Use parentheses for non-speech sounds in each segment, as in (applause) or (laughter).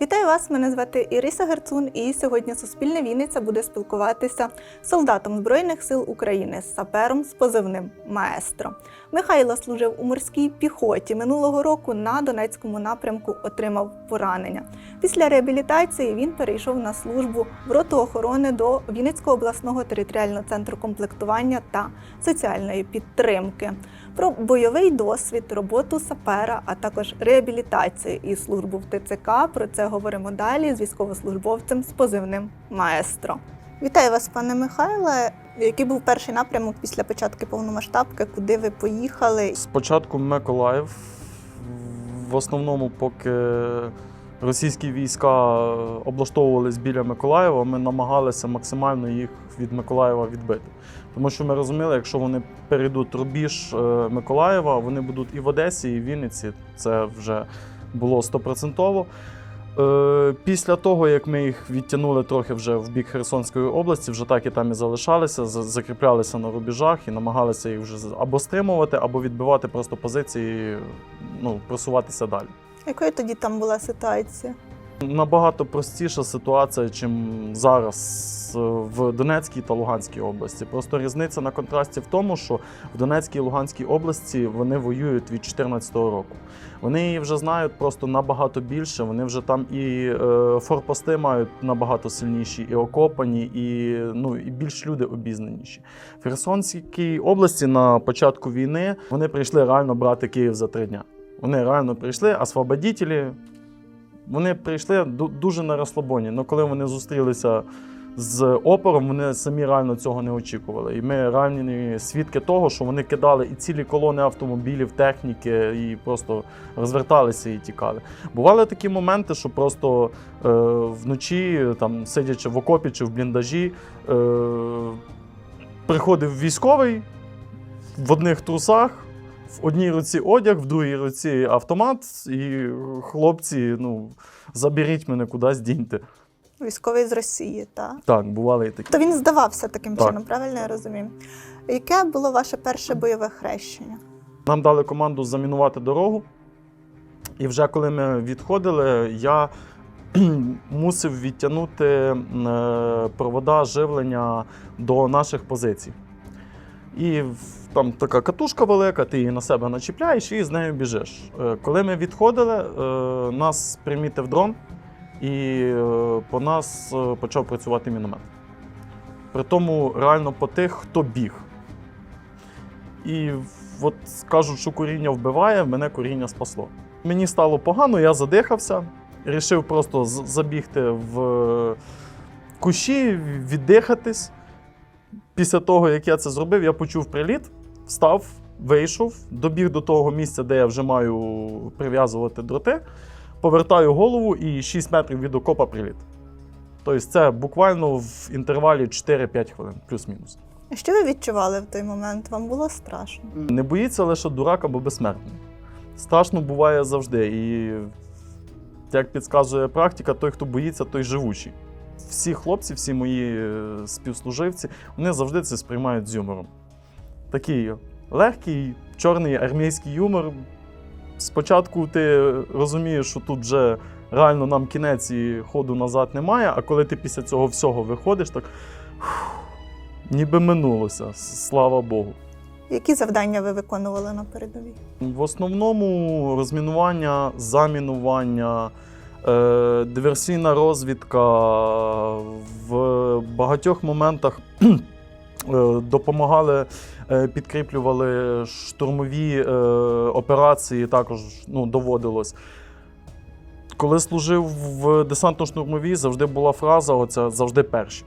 Вітаю вас! Мене звати Іриса Герцун, і сьогодні Суспільне Вінниця буде спілкуватися з солдатом Збройних сил України, з сапером з позивним Маестро. Михайло служив у морській піхоті. Минулого року на Донецькому напрямку отримав поранення. Після реабілітації він перейшов на службу в роту охорони до Вінницького обласного територіального центру комплектування та соціальної підтримки. Про бойовий досвід, роботу сапера, а також реабілітацію і службу в ТЦК. Про це говоримо далі з військовослужбовцем з позивним Маестро. Вітаю вас, пане Михайле. Який був перший напрямок після початку повномасштабки? Куди ви поїхали? Спочатку Миколаїв. В основному, поки російські війська облаштовувались біля Миколаєва, ми намагалися максимально їх від Миколаєва відбити. Тому що ми розуміли, якщо вони перейдуть рубіж е, Миколаєва, вони будуть і в Одесі, і в Вінниці. Це вже було стопроцентово. Е, Після того, як ми їх відтягнули трохи вже в бік Херсонської області, вже так і там і залишалися, закріплялися на рубежах і намагалися їх вже або стримувати, або відбивати просто позиції, ну, просуватися далі. Якою тоді там була ситуація? Набагато простіша ситуація, чим зараз е, в Донецькій та Луганській області. Просто різниця на контрасті в тому, що в Донецькій і Луганській області вони воюють від 2014 року. Вони її вже знають просто набагато більше. Вони вже там і е, форпости мають набагато сильніші, і окопані, і, ну, і більш люди обізнаніші. В Херсонській області на початку війни вони прийшли реально брати Київ за три дня. Вони реально прийшли, освободітелі вони прийшли дуже на розслабоні. Але коли вони зустрілися з опором, вони самі реально цього не очікували. І ми реальні свідки того, що вони кидали і цілі колони автомобілів, техніки, і просто розверталися і тікали. Бували такі моменти, що просто е, вночі, там, сидячи в окопі чи в бліндажі, е, приходив військовий в одних трусах. В одній руці одяг, в другій руці автомат, і хлопці, ну, заберіть мене кудись, діньте. Військовий з Росії, так? Так, бували і такі. То він здавався таким Так. чином, правильно я розумію? Яке було ваше перше бойове хрещення? Нам дали команду замінувати дорогу. І вже коли ми відходили, я (clears throat) мусив відтягнути е, провода живлення до наших позицій. І там така катушка велика, ти її на себе начіпляєш і з нею біжиш. Е, Коли ми відходили, е, нас примітив дрон, і е, по нас почав працювати міномет. При тому реально по тих, хто біг. І от кажуть, що коріння вбиває, мене коріння спасло. Мені стало погано, я задихався, рішив просто забігти в кущі, віддихатись. Після того, як я це зробив, я почув приліт, встав, вийшов, добіг до того місця, де я вже маю прив'язувати дроти, повертаю голову і 6 метрів від окопа приліт. Тобто це буквально в інтервалі 4-5 хвилин, плюс-мінус. Що ви відчували в той момент? Вам було страшно? Не боїться лише дурак або безсмертний. Страшно буває завжди. І як підказує практика, той, хто боїться, той живучий. Всі хлопці, всі мої е, співслуживці, вони завжди це сприймають з юмором. Такий легкий, чорний армійський юмор. Спочатку ти розумієш, що тут вже реально нам кінець і ходу назад немає, а коли ти після цього всього виходиш, так фух, ніби минулося, слава Богу. Які завдання ви виконували на передовій? В основному розмінування, замінування, е, диверсійна розвідка в багатьох моментах допомагали, е, підкріплювали штурмові е, операції, також ну, доводилось. Коли служив в десантно-штурмовій, завжди була фраза: оця завжди перші.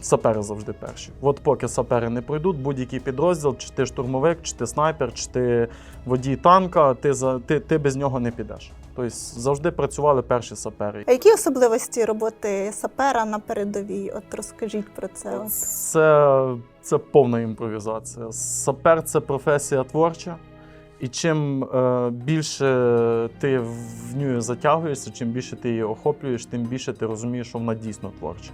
Сапери завжди перші. От поки сапери не пройдуть, будь-який підрозділ, чи ти штурмовик, чи ти снайпер, чи ти водій танка, ти, за, ти, ти без нього не підеш. Тобто завжди працювали перші сапери. А які особливості роботи сапера на передовій? От розкажіть про це. От. Це, це повна імпровізація. Сапер це професія творча. І чим е, більше ти в нього затягуєшся, чим більше ти її охоплюєш, тим більше ти розумієш, що вона дійсно творча.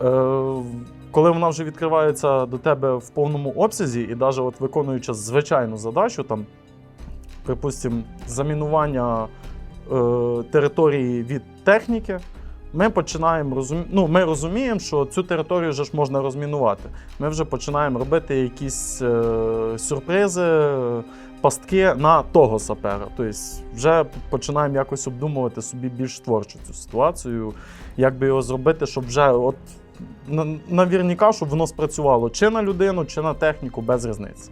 Е, коли вона вже відкривається до тебе в повному обсязі, і навіть от виконуючи звичайну задачу, там, припустимо, замінування е, території від техніки, ми починаємо розумі... ну, ми розуміємо, що цю територію вже ж можна розмінувати. Ми вже починаємо робити якісь е, сюрпризи, пастки на того сапера. Тобто вже починаємо якось обдумувати собі більш творчо цю ситуацію, як би його зробити, щоб вже от на- навірніка, щоб воно спрацювало чи на людину, чи на техніку, без різниці.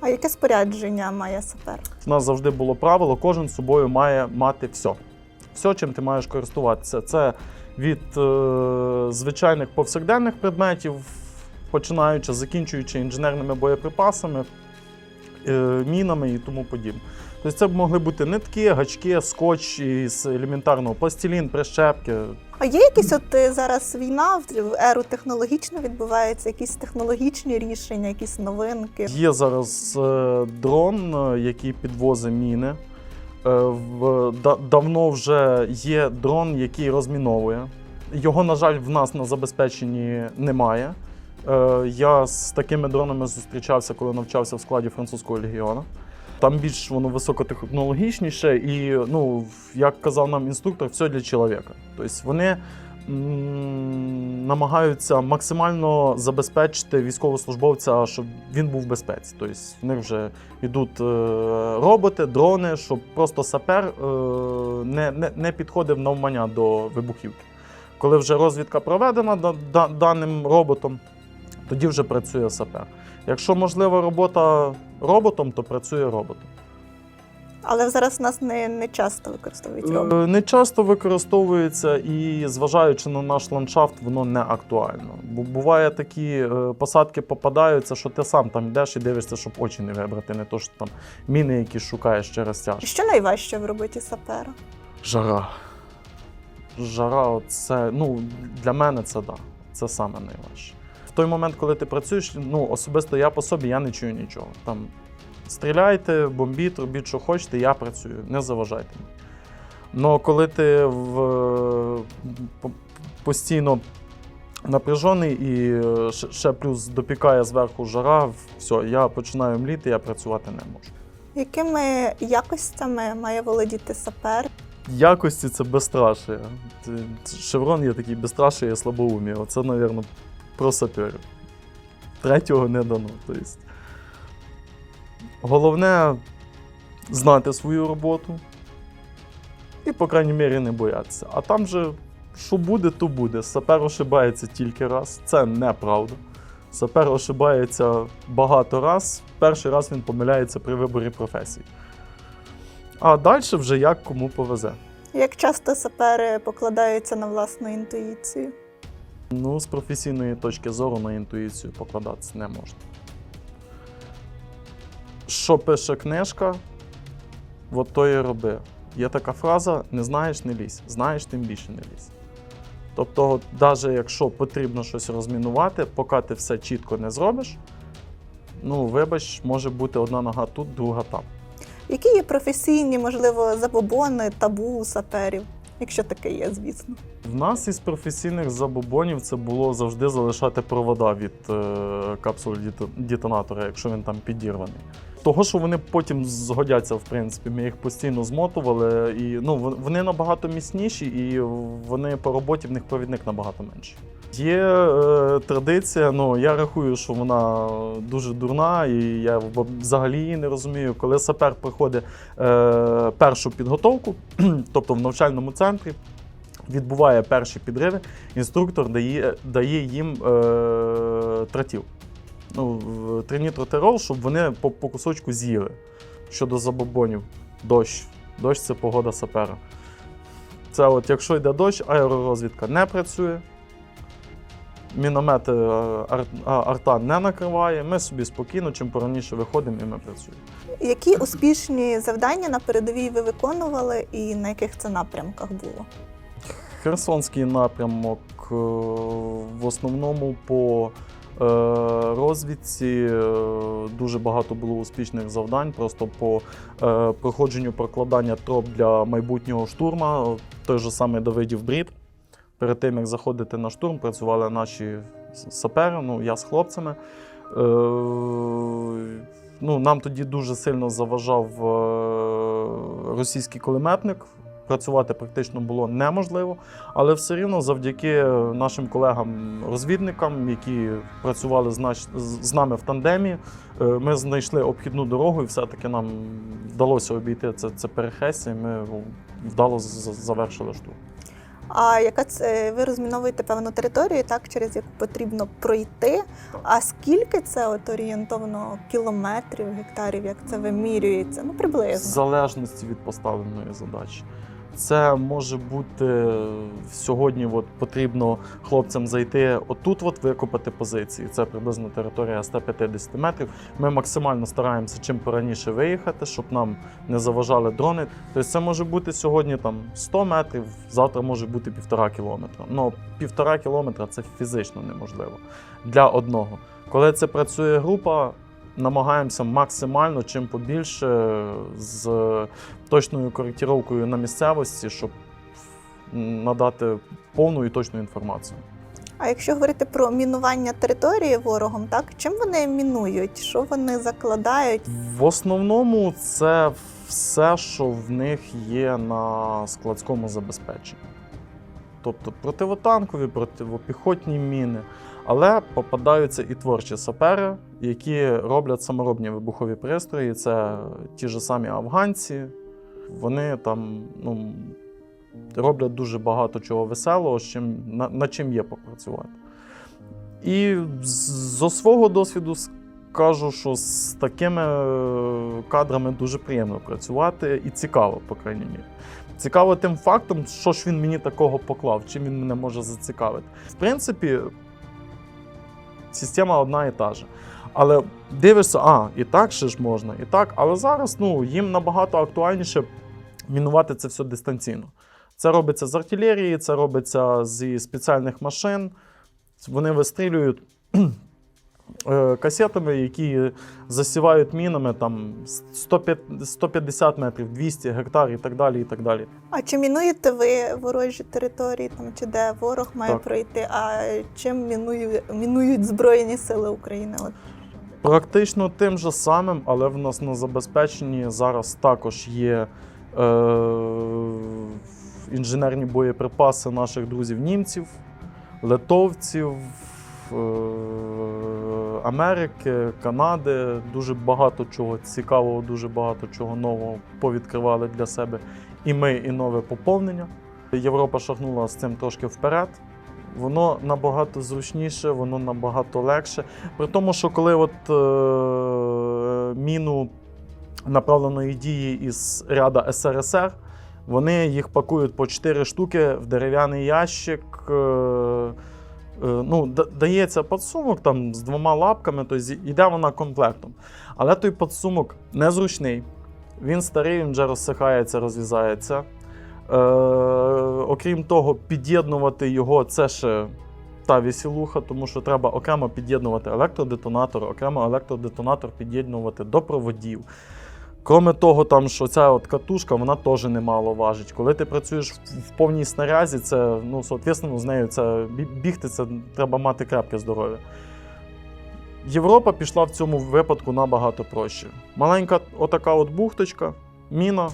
А яке спорядження має сапер? У нас завжди було правило, кожен з собою має мати все. Все, чим ти маєш користуватися. Це від е, звичайних повсякденних предметів, починаючи, закінчуючи інженерними боєприпасами, е, мінами і тому подібне. Тобто це б могли бути нитки, гачки, скотч із елементарного пластилін, прищепки. А є якісь от е, зараз війна в еру технологічно відбувається, якісь технологічні рішення, якісь новинки. Є зараз е, дрон, е, який підвозить міни. Е, в, да, давно вже є дрон, який розміновує. Його, на жаль, в нас на забезпеченні немає. Е, я з такими дронами зустрічався, коли навчався в складі французького легіону. Там більш воно високотехнологічніше, і, ну, як казав нам інструктор, все для чоловіка. Тобто вони намагаються максимально забезпечити військовослужбовця, щоб він був в безпеці. Тобто в них вже йдуть е, роботи, дрони, щоб просто сапер е, не, не, не підходив навмання до вибухівки. Коли вже розвідка проведена да- да- даним роботом, тоді вже працює сапер. Якщо можлива робота роботом, то працює роботом. Але зараз у нас не, не часто використовують робот. Е, Не часто використовується і, зважаючи на наш ландшафт, воно не актуально. Бо буває такі е, посадки попадаються, що ти сам там йдеш і дивишся, щоб очі не вибрати, не то що там міни, які шукаєш через тяж. Що найважче в роботі сапера? Жара. Жара, це ну для мене це да. Це саме найважче. В той момент, коли ти працюєш, ну особисто я по собі я не чую нічого. Там стріляйте, бомбіть, робіть, що хочете, я працюю, не заважайте. Но коли ти в, постійно напряжений і е, ще- ще плюс допікає зверху жара, все, я починаю мліти, я працювати не можу. Якими якостями має володіти сапер? Якості це безстрашие. Шеврон є такий безстрашие і слабоумі. Оце, мабуть, про саперів. Третього не дано. Тобто, головне знати свою роботу і, по крайній мірі, не боятися. А там же, що буде, то буде. Сапер ошибається тільки раз. Це неправда. Сапер ошибається багато раз. Перший раз він помиляється при виборі професії. А далі вже як кому повезе. Як часто сапери покладаються на власну інтуїцію? Ну, з професійної точки зору на інтуїцію покладатися не можна. Що пише книжка, от то і роби. Є така фраза: не знаєш, не лізь. Знаєш, тим більше не лізь. Тобто, навіть якщо потрібно щось розмінувати, поки ти все чітко не зробиш, ну, вибач, може бути одна нога тут, друга там. Які є професійні, можливо, забобони, табу саперів? Якщо таке є, звісно. В нас із професійних забобонів це було завжди залишати провода від е, капсули детонатора, якщо він там підірваний. Того, що вони потім згодяться, в принципі, ми їх постійно змотували, і ну, вон- вони набагато міцніші, і вони по роботі в них провідник набагато менший. Є е, традиція, ну я рахую, що вона дуже дурна, і я взагалі її не розумію. Коли сапер проходить е, першу підготовку, (clears throat) тобто в навчальному центрі, відбуває перші підриви, інструктор дає, дає їм е, тратів. Ну, тринітротерол, щоб вони по, по кусочку з'їли. Щодо забобонів, дощ. Дощ це погода сапера. Це от якщо йде дощ, аеророзвідка не працює. Міномети е, ар, арта не накриває. Ми собі спокійно, чим пораніше виходимо і ми працюємо. Які успішні завдання на передовій ви виконували і на яких це напрямках було? Херсонський напрямок е, в основному по розвідці е, дуже багато було успішних завдань. Просто по е, проходженню прокладання троп для майбутнього штурма. Той же самий Давидів Брід. Перед тим як заходити на штурм, працювали наші сапери, ну я з хлопцями. Е, ну, нам тоді дуже сильно заважав е, російський кулеметник працювати практично було неможливо, але все рівно завдяки нашим колегам-розвідникам, які працювали з, нами в тандемі, е, ми знайшли обхідну дорогу, і все-таки нам вдалося обійти це, це перехрестя, і ми вдало завершили штурм. А яка це ви розміновуєте певну територію, так через яку потрібно пройти? А скільки це от орієнтовно кілометрів, гектарів, як це вимірюється? Ну В приблизно. залежності від поставленої задачі. Це може бути сьогодні. От потрібно хлопцям зайти отут, от викопати позиції. Це приблизно територія 150 метрів. Ми максимально стараємося чим пораніше виїхати, щоб нам не заважали дрони. Тобто це може бути сьогодні там 100 метрів, завтра може бути півтора кілометра. Ну півтора кілометра це фізично неможливо для одного. Коли це працює група, намагаємося максимально чим побільше з точною коректіровкою на місцевості, щоб надати повну і точну інформацію. А якщо говорити про мінування території ворогом, так чим вони мінують? Що вони закладають? В основному це все, що в них є на складському забезпеченні. Тобто противотанкові, противопіхотні міни. Але попадаються і творчі сапери, які роблять саморобні вибухові пристрої. Це ті ж самі афганці. Вони там ну, роблять дуже багато чого веселого, чим, на, над чим є попрацювати. І з- зо свого досвіду скажу, що з такими кадрами дуже приємно працювати і цікаво, по крайній мірі. Цікаво тим фактом, що ж він мені такого поклав, чим він мене може зацікавити. В принципі, система одна і та же. Але дивишся, а, і так ще ж можна, і так. Але зараз ну, їм набагато актуальніше мінувати це все дистанційно. Це робиться з артилерії, це робиться зі спеціальних машин. Вони вистрілюють касетами, які засівають мінами там 150 метрів, 200 гектар і так далі. І так далі. А чи мінуєте ви ворожі території, там чи де ворог має Так. пройти? А чим мінують, мінують Збройні Сили України? От Практично тим же самим, але в нас на забезпеченні зараз також є е, інженерні боєприпаси наших друзів німців, литовців, е, Америки, Канади. Дуже багато чого цікавого, дуже багато чого нового повідкривали для себе і ми, і нове поповнення. Європа шагнула з цим трошки вперед. Воно набагато зручніше, воно набагато легше. При тому, що коли от, е, міну направленої дії із ряда СРСР, вони їх пакують по 4 штуки в дерев'яний ящик. Е, ну, дається подсумок там з двома лапками, тобто йде вона комплектом. Але той подсумок незручний, він старий, він вже розсихається, розв'язається. Е, окрім того, під'єднувати його це ще та весілуха, тому що треба окремо під'єднувати електродетонатор, окремо електродетонатор під'єднувати до проводів. Кроме того, там, що ця от катушка, вона теж немало важить. Коли ти працюєш в, повній снарязі, це, ну, соответственно, з нею це бігти, це треба мати крепке здоров'я. Європа пішла в цьому випадку набагато проще. Маленька отака от бухточка, міна,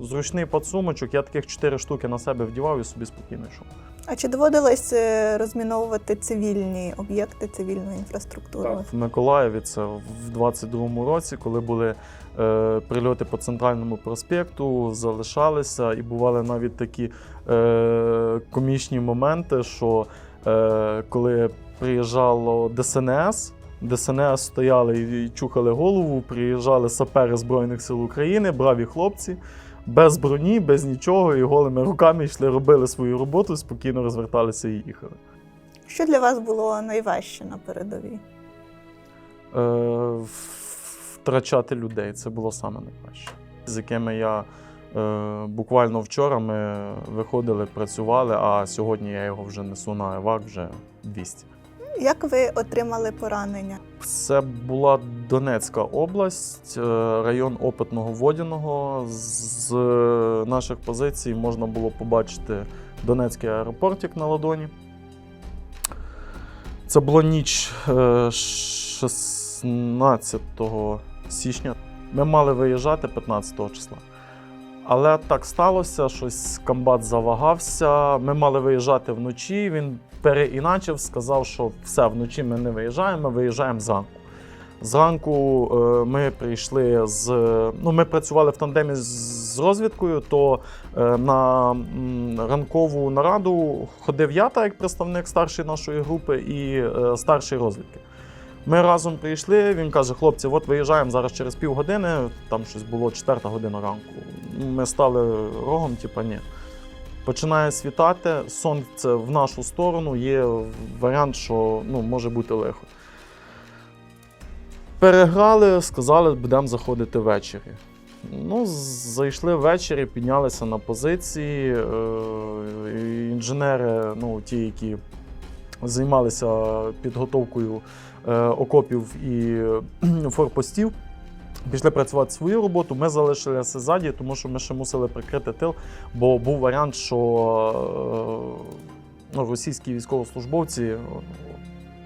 зручний подсумочок. Я таких 4 штуки на себе вдівав і собі спокійно йшов. А чи доводилось е, розміновувати цивільні об'єкти, цивільну інфраструктуру? В Миколаєві це в 22-му році, коли були е, прильоти по центральному проспекту, залишалися і бували навіть такі е, комічні моменти, що е, коли приїжджало ДСНС. ДСНС стояли і чухали голову, приїжджали сапери Збройних сил України, браві хлопці, без броні, без нічого, і голими руками йшли, робили свою роботу, спокійно розверталися і їхали. Що для вас було найважче на передовій? е, втрачати людей. Це було саме найкраще. З якими я е, буквально вчора ми виходили, працювали, а сьогодні я його вже несу на евак вже 200. Як ви отримали поранення? Це була Донецька область, е, район опитного водяного. З наших позицій можна було побачити Донецький аеропортик на ладоні. Це була ніч е, 16 січня. Ми мали виїжджати 15 числа. Але так сталося, щось комбат завагався. Ми мали виїжджати вночі. Він переіначив, сказав, що все, вночі ми не виїжджаємо, ми виїжджаємо зранку. Зранку е, ми прийшли з. Ну, ми працювали в тандемі з- розвідкою, то е, на ранкову нараду ходив я, так як представник старшої нашої групи, і е, старший розвідки. Ми разом прийшли. Він каже: хлопці, от виїжджаємо зараз через півгодини. Там щось було четверта година ранку. Ми стали рогом, типа ні. Починає світати, сонце в нашу сторону, є варіант, що ну, може бути лихо. Переграли, сказали, будемо заходити ввечері. Ну, зайшли ввечері, піднялися на позиції. Е, інженери, ну, ті, які займалися підготовкою е, окопів і форпостів, пішли працювати свою роботу. Ми залишилися ззаді, тому що ми ще мусили прикрити тил, бо був варіант, що е, ну, російські військовослужбовці е,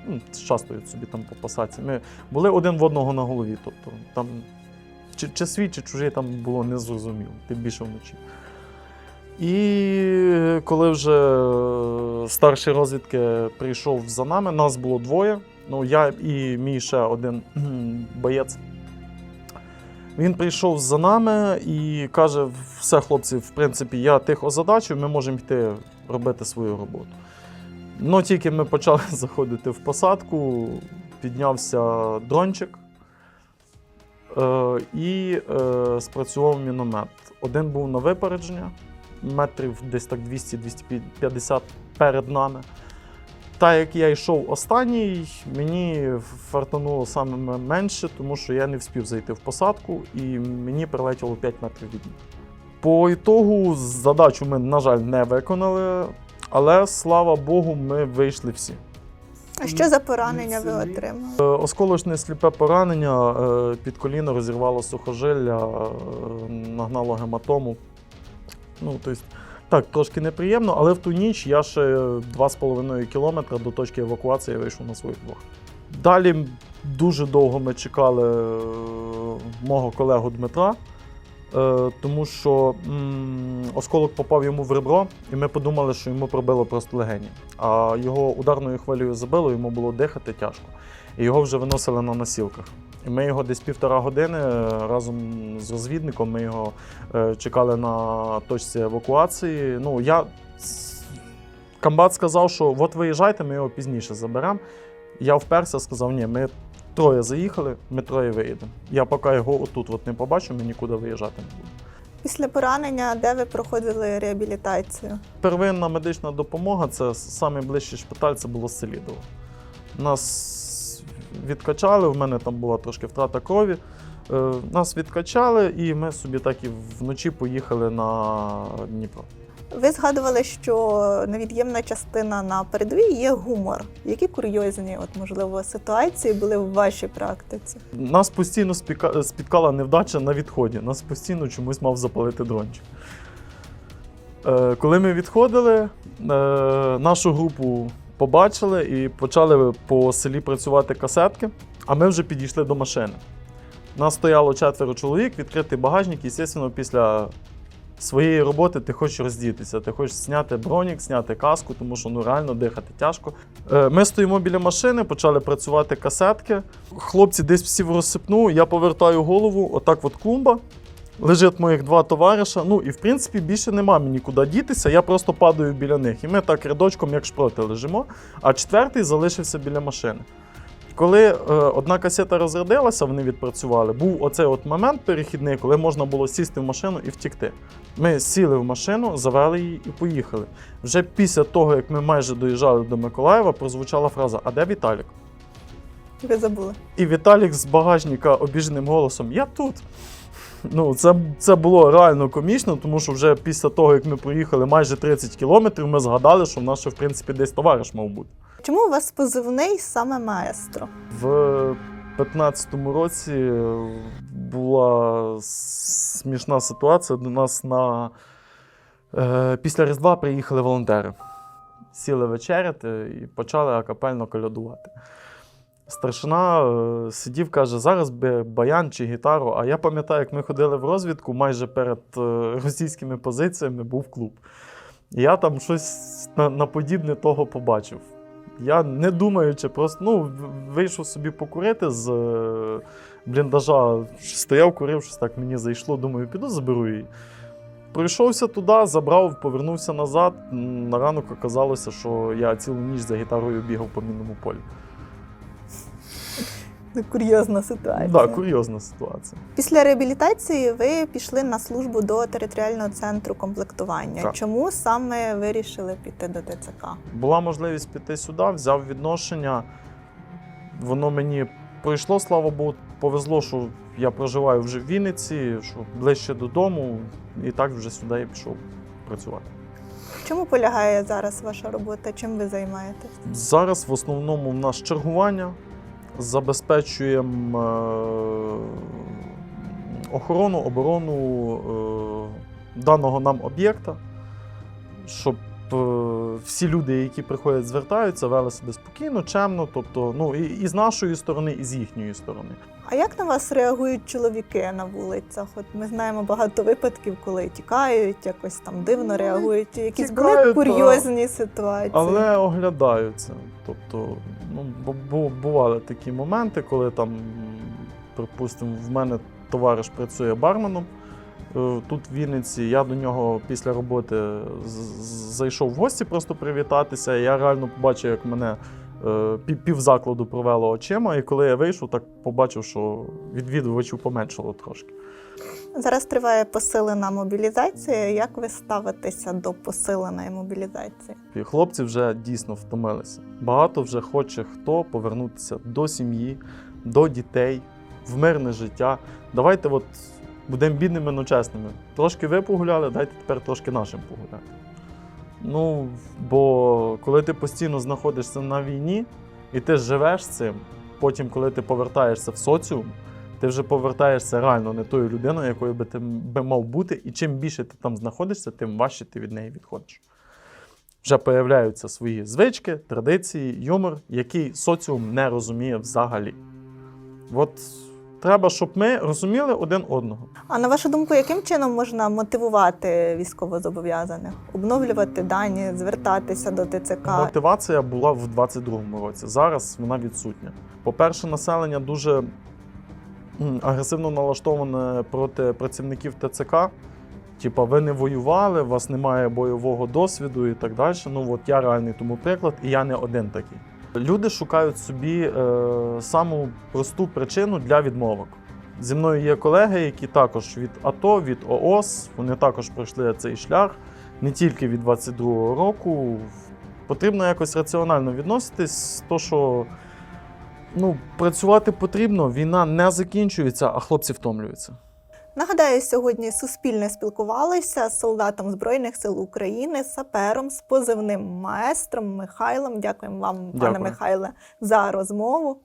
ну, частують собі там по посадці. Ми були один в одного на голові. Тобто там чи, чи свій, чи чужий там було незрозуміло, тим більше вночі. І коли вже старший розвідки прийшов за нами, нас було двоє. Ну, я і мій ще один боєць. Він прийшов за нами і каже: все, хлопці, в принципі, я тих озадачив, ми можемо йти робити свою роботу. Ну, тільки ми почали (laughs) заходити в посадку, піднявся дрончик е, і е, спрацював міномет. Один був на випередження, метрів десь так 200-250 перед нами. Та як я йшов останній, мені фартануло саме менше, тому що я не встиг зайти в посадку, і мені прилетіло 5 метрів від них. По ітогу задачу ми, на жаль, не виконали, але слава Богу, ми вийшли всі. А що за поранення ви отримали? Е, Осколочне сліпе поранення е, під коліно розірвало сухожилля, е, нагнало гематому. Ну, тобто, так, трошки неприємно, але в ту ніч я ще 2,5 кілометра до точки евакуації вийшов на своїх двох. Далі дуже довго ми чекали е, мого колегу Дмитра, е, тому що осколок попав йому в ребро, і ми подумали, що йому пробило просто легені. А його ударною хвилею забило, йому було дихати тяжко. І його вже виносили на носілках. І ми його десь півтора години е, разом з розвідником ми його е, чекали на точці евакуації. Ну, я... Комбат сказав, що от виїжджайте, ми його пізніше заберемо. Я вперся, сказав, ні, ми троє заїхали, ми троє виїдемо. Я поки його отут от не побачу, ми нікуди виїжджати не буду. Після поранення, де ви проходили реабілітацію? Первинна медична допомога це найближчий шпиталь, це було Селідово. Нас відкачали, в мене там була трошки втрата крові. Е, Нас відкачали, і ми собі так і вночі поїхали на Дніпро. Ви згадували, що невід'ємна частина на передовій є гумор. Які курйозні, от можливо, ситуації були в вашій практиці? Нас постійно спіткала невдача на відході. Нас постійно чомусь мав запалити дрончик. Е, Коли ми відходили, е, нашу групу побачили і почали по селі працювати касетки, а ми вже підійшли до машини. Нас стояло четверо чоловік, відкритий багажник, і, звісно, після своєї роботи ти хочеш роздітися. Ти хочеш зняти бронік, зняти каску, тому що ну реально дихати тяжко. Е, Ми стоїмо біля машини, почали працювати касетки. Хлопці десь всі в розсипну, я повертаю голову, отак от клумба. Лежить моїх два товариша. Ну і в принципі більше нема мені куди дітися. Я просто падаю біля них. І ми так рядочком, як шпроти, лежимо, а четвертий залишився біля машини. Коли е, одна касета розрядилася, вони відпрацювали, був оцей от момент перехідний, коли можна було сісти в машину і втікти. Ми сіли в машину, завели її і поїхали. Вже після того, як ми майже доїжджали до Миколаєва, прозвучала фраза: А де Віталік? Ви забули. І Віталік з багажника обіженим голосом Я тут. Ну, це, це було реально комічно, тому що вже після того, як ми проїхали майже 30 кілометрів, ми згадали, що в нас ще, в принципі, десь товариш мав бути. Чому у вас позивний саме маестро? В 15-му році була смішна ситуація. До нас на е, після Різдва приїхали волонтери. Сіли вечеряти і почали акапельно колядувати. Старшина е, сидів, каже, зараз би баян чи гітару. А я пам'ятаю, як ми ходили в розвідку, майже перед е, російськими позиціями був клуб. І я там щось на, на подібне того побачив. Я не думаючи, просто ну, вийшов собі покурити з е, бліндажа, стояв, курив, щось так мені зайшло, думаю, піду заберу її. Прийшовся туди, забрав, повернувся назад. На ранок оказалося, що я цілу ніч за гітарою бігав по мінному полі. Курйозна ситуація. Так, да, курйозна ситуація. Після реабілітації ви пішли на службу до територіального центру комплектування. Так. Чому саме вирішили піти до ТЦК? Була можливість піти сюди, взяв відношення. Воно мені пройшло, слава Богу, повезло, що я проживаю вже в Вінниці, що ближче додому, і так вже сюди і пішов працювати. Чому полягає зараз ваша робота? Чим ви займаєтесь? Зараз в основному в нас чергування. Забезпечуємо е, охорону, оборону е, даного нам об'єкта, щоб е, всі люди, які приходять, звертаються, вели себе спокійно, чемно, тобто ну, і, і з нашої сторони, і з їхньої сторони. А як на вас реагують чоловіки на вулицях? От ми знаємо багато випадків, коли тікають, якось там дивно Ну, реагують. Якісь були тікають, курйозні ситуації. Але оглядаються. Тобто, ну, бу- бу- бували такі моменти, коли там, припустимо, в мене товариш працює барменом. е, Тут в Вінниці я до нього після роботи зайшов в гості просто привітатися. Я реально побачив, як мене е, пів- півзакладу провело очима. І коли я вийшов, так побачив, що відвідувачів поменшало трошки. Зараз триває посилена мобілізація. Як ви ставитеся до посиленої мобілізації? Хлопці вже дійсно втомилися. Багато вже хоче хто повернутися до сім'ї, до дітей, в мирне життя. Давайте от будемо бідними, но чесними. Трошки ви погуляли, дайте тепер трошки нашим погуляти. Ну, бо коли ти постійно знаходишся на війні і ти живеш цим, потім, коли ти повертаєшся в соціум, ти вже повертаєшся реально не тою людиною, якою би ти би мав бути, і чим більше ти там знаходишся, тим важче ти від неї відходиш вже появляються свої звички, традиції, юмор, який соціум не розуміє взагалі. От треба, щоб ми розуміли один одного. А на вашу думку, яким чином можна мотивувати військовозобов'язаних? Обновлювати дані, звертатися до ТЦК? Мотивація була в 22-му році. Зараз вона відсутня. По-перше, населення дуже агресивно налаштоване проти працівників ТЦК. Типа, ви не воювали, у вас немає бойового досвіду і так далі. Ну от я реальний тому приклад, і я не один такий. Люди шукають собі е, саму просту причину для відмовок. Зі мною є колеги, які також від АТО, від ООС, вони також пройшли цей шлях не тільки від 22-го року. Потрібно якось раціонально відноситись, то що ну, працювати потрібно, війна не закінчується, а хлопці втомлюються. Нагадаю, сьогодні суспільне спілкувалися з солдатом Збройних сил України, сапером з позивним маестром Михайлом. Дякуємо вам, пане Михайле, за розмову.